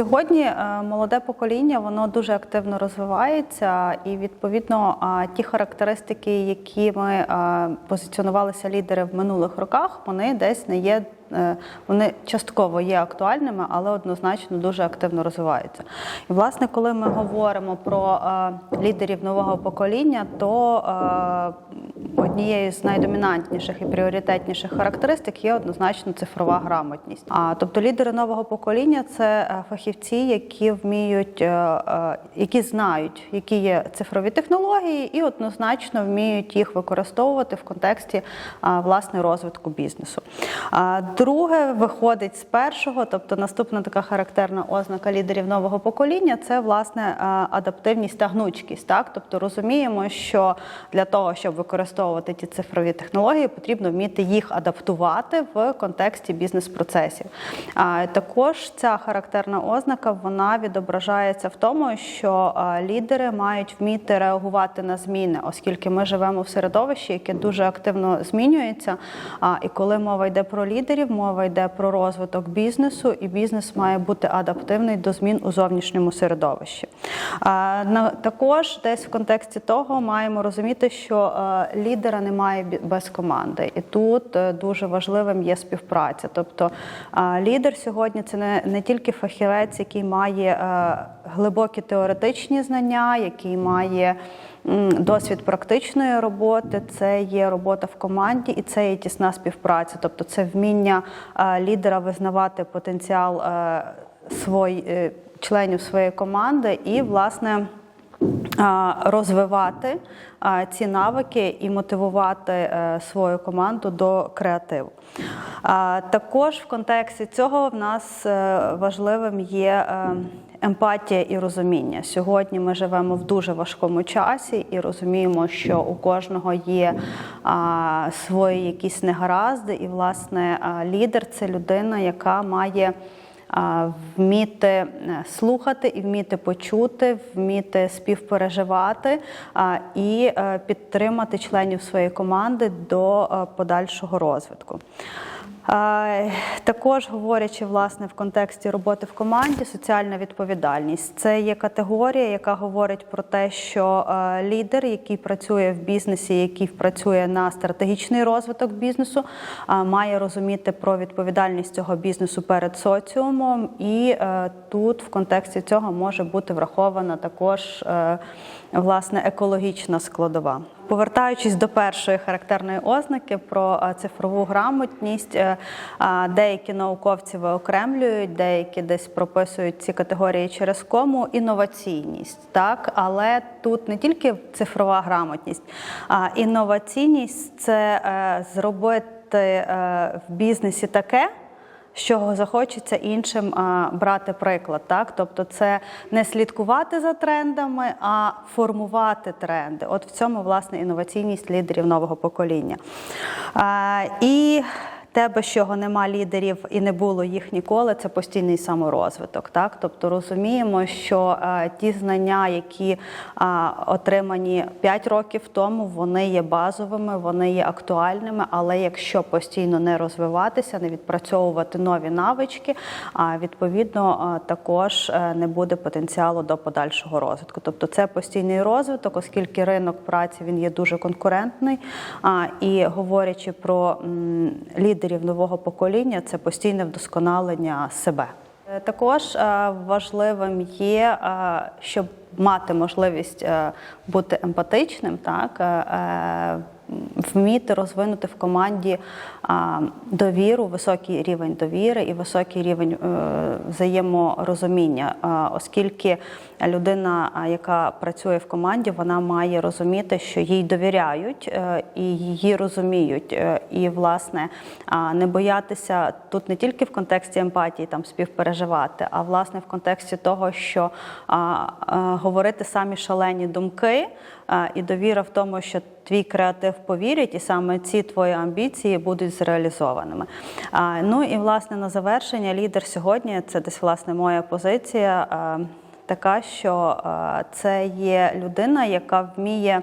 Сьогодні е, молоде покоління воно дуже активно розвивається, і відповідно ті характеристики, які ми е, позиціонувалися лідери в минулих роках, вони десь не є. е, Вони частково є актуальними, але однозначно дуже активно розвиваються. І власне, коли ми говоримо про лідерів нового покоління, то однією з найдомінантніших і пріоритетніших характеристик є однозначно цифрова грамотність. А тобто лідери нового покоління це е, фахівці, які вміють, е, е, які знають, які є цифрові технології, і однозначно вміють їх використовувати в контексті власне розвитку бізнесу. Друге виходить з першого, тобто наступна така характерна ознака лідерів нового покоління це власне адаптивність та гнучкість. Так, тобто розуміємо, що для того, щоб використовувати ті цифрові технології, потрібно вміти їх адаптувати в контексті бізнес-процесів. Також ця характерна ознака вона відображається в тому, що лідери мають вміти реагувати на зміни, оскільки ми живемо в середовищі, яке дуже активно змінюється. І коли мова йде про лідерів, мова йде про розвиток бізнесу, і бізнес має бути адаптивний до змін у зовнішньому середовищі. Також десь в контексті того маємо розуміти, що е, лідера немає без команди, і тут е, дуже важливим є співпраця. Тобто е, лідер сьогодні це не, не тільки фахівець, який має е, глибокі теоретичні знання, який має досвід практичної роботи, це є робота в команді і це є тісна співпраця. Тобто це вміння лідера визнавати потенціал свой, членів своєї команди і, власне, розвивати ці навики і мотивувати е, свою команду до креативу. Також в контексті цього в нас е, важливим є е, емпатія і розуміння. Сьогодні ми живемо в дуже важкому часі і розуміємо, що у кожного є а, свої якісь негаразди, і власне лідер це людина, яка має вміти е, слухати і вміти почути, вміти співпереживати і е, підтримати членів своєї команди до е, подальшого розвитку. Також говорячи власне в контексті роботи в команді, соціальна відповідальність це є категорія, яка говорить про те, що лідер, який працює в бізнесі, який працює на стратегічний розвиток бізнесу, має розуміти про відповідальність цього бізнесу перед соціумом, і е, тут в контексті цього може бути врахована також е, власне екологічна складова. Повертаючись до першої характерної ознаки про е, цифрову грамотність, деякі науковці виокремлюють, деякі десь прописують ці категорії через кому інноваційність, так але тут не тільки цифрова грамотність, а інноваційність це зробити в бізнесі таке чого захочеться іншим а, брати приклад. Так? Тобто це не слідкувати за трендами, а формувати тренди. От в цьому власне інноваційність лідерів нового покоління. А, і те, без чого нема лідерів і не було їх ніколи, це постійний саморозвиток. Так? Тобто розуміємо, що е, ті знання, які е, отримані 5 років тому, вони є базовими, вони є актуальними, але якщо постійно не розвиватися, не відпрацьовувати нові навички, відповідно е, також не буде потенціалу до подальшого розвитку. Тобто це постійний розвиток, оскільки ринок праці він є дуже конкурентний. І говорячи про м, лідерів нового покоління, це постійне вдосконалення себе. Е, Також е, важливим є, е, щоб мати можливість бути емпатичним, так вміти розвинути в команді довіру, високий рівень довіри і високий рівень е, взаєморозуміння, оскільки людина, яка працює в команді, вона має розуміти, що їй довіряють е, і її розуміють. Е, І, власне, не боятися тут не тільки в контексті емпатії там співпереживати, а власне в контексті того, що говорити самі шалені думки і довіра в тому, що твій креатив повірять, і саме ці твої амбіції будуть зреалізованими. А, Ну і власне на завершення лідер сьогодні це десь власне моя позиція. а, Така, що а, це є людина, яка вміє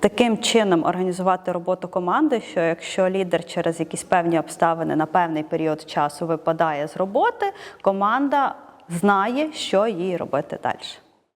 таким чином організувати роботу команди, що якщо лідер через якісь певні обставини на певний період часу випадає з роботи, команда знає, що їй робити далі.